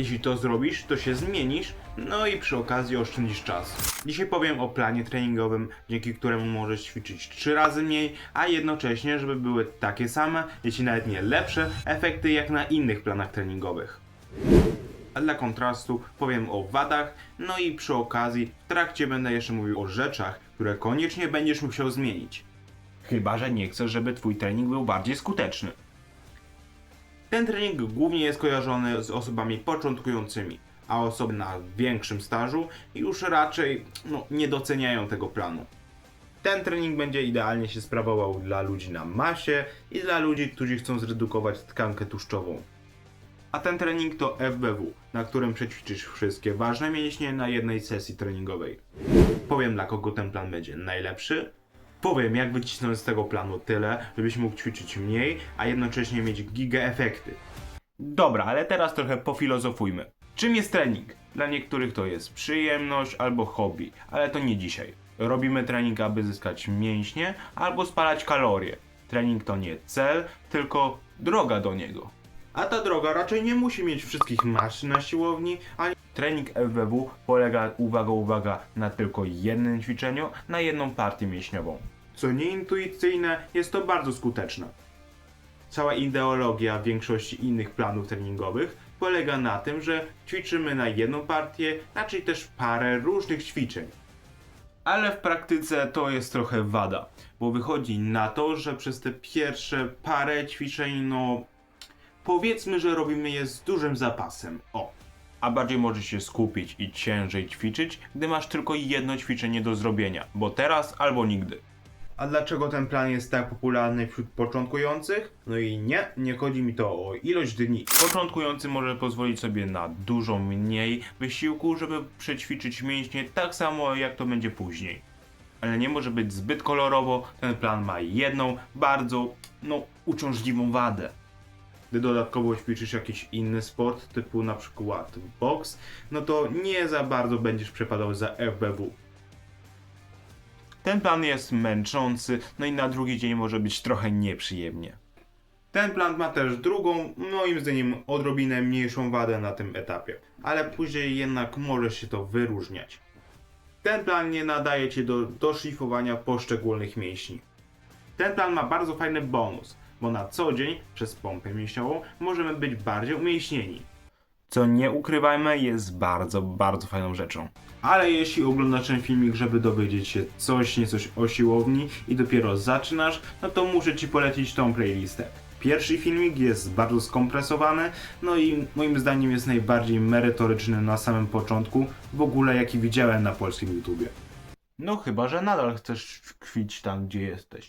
Jeśli to zrobisz, to się zmienisz, no i przy okazji oszczędzisz czas. Dzisiaj powiem o planie treningowym, dzięki któremu możesz ćwiczyć 3 razy mniej, a jednocześnie, żeby były takie same, jeśli nawet nie lepsze, efekty jak na innych planach treningowych. A dla kontrastu powiem o wadach, no i przy okazji w trakcie będę jeszcze mówił o rzeczach, które koniecznie będziesz musiał zmienić. Chyba, że nie chcesz, żeby twój trening był bardziej skuteczny. Ten trening głównie jest kojarzony z osobami początkującymi, a osoby na większym stażu już raczej no, nie doceniają tego planu. Ten trening będzie idealnie się sprawował dla ludzi na masie i dla ludzi, którzy chcą zredukować tkankę tłuszczową. A ten trening to FBW, na którym przećwiczysz wszystkie ważne mięśnie na jednej sesji treningowej. Powiem dla kogo ten plan będzie najlepszy. Powiem jak wycisnąć z tego planu tyle, żebyś mógł ćwiczyć mniej, a jednocześnie mieć giga efekty. Dobra, ale teraz trochę pofilozofujmy. Czym jest trening? Dla niektórych to jest przyjemność albo hobby, ale to nie dzisiaj. Robimy trening, aby zyskać mięśnie albo spalać kalorie. Trening to nie cel, tylko droga do niego. A ta droga raczej nie musi mieć wszystkich maszyn na siłowni, ani trening FWW polega, uwaga, uwaga, na tylko jednym ćwiczeniu, na jedną partię mięśniową. Co nieintuicyjne, jest to bardzo skuteczne. Cała ideologia większości innych planów treningowych polega na tym, że ćwiczymy na jedną partię, raczej też parę różnych ćwiczeń. Ale w praktyce to jest trochę wada, bo wychodzi na to, że przez te pierwsze parę ćwiczeń, no powiedzmy, że robimy je z dużym zapasem. O. A bardziej możesz się skupić i ciężej ćwiczyć, gdy masz tylko jedno ćwiczenie do zrobienia, bo teraz albo nigdy. A dlaczego ten plan jest tak popularny wśród początkujących? No i nie, nie chodzi mi to o ilość dni. Początkujący może pozwolić sobie na dużo mniej wysiłku, żeby przećwiczyć mięśnie tak samo jak to będzie później. Ale nie może być zbyt kolorowo, ten plan ma jedną bardzo, no, uciążliwą wadę. Gdy dodatkowo ćwiczysz jakiś inny sport, typu na przykład boks, no to nie za bardzo będziesz przepadał za FBW. Ten plan jest męczący, no i na drugi dzień może być trochę nieprzyjemnie. Ten plan ma też drugą, moim zdaniem odrobinę mniejszą wadę na tym etapie, ale później jednak może się to wyróżniać. Ten plan nie nadaje cię do doszlifowania poszczególnych mięśni. Ten plan ma bardzo fajny bonus, bo na co dzień przez pompę mięśniową możemy być bardziej umięśnieni. Co nie ukrywajmy, jest bardzo, bardzo fajną rzeczą. Ale jeśli oglądasz ten filmik, żeby dowiedzieć się coś niecoś o siłowni i dopiero zaczynasz, no to muszę Ci polecić tą playlistę. Pierwszy filmik jest bardzo skompresowany, no i moim zdaniem jest najbardziej merytoryczny na samym początku, w ogóle jaki widziałem na polskim YouTubie. No chyba, że nadal chcesz tkwić tam, gdzie jesteś.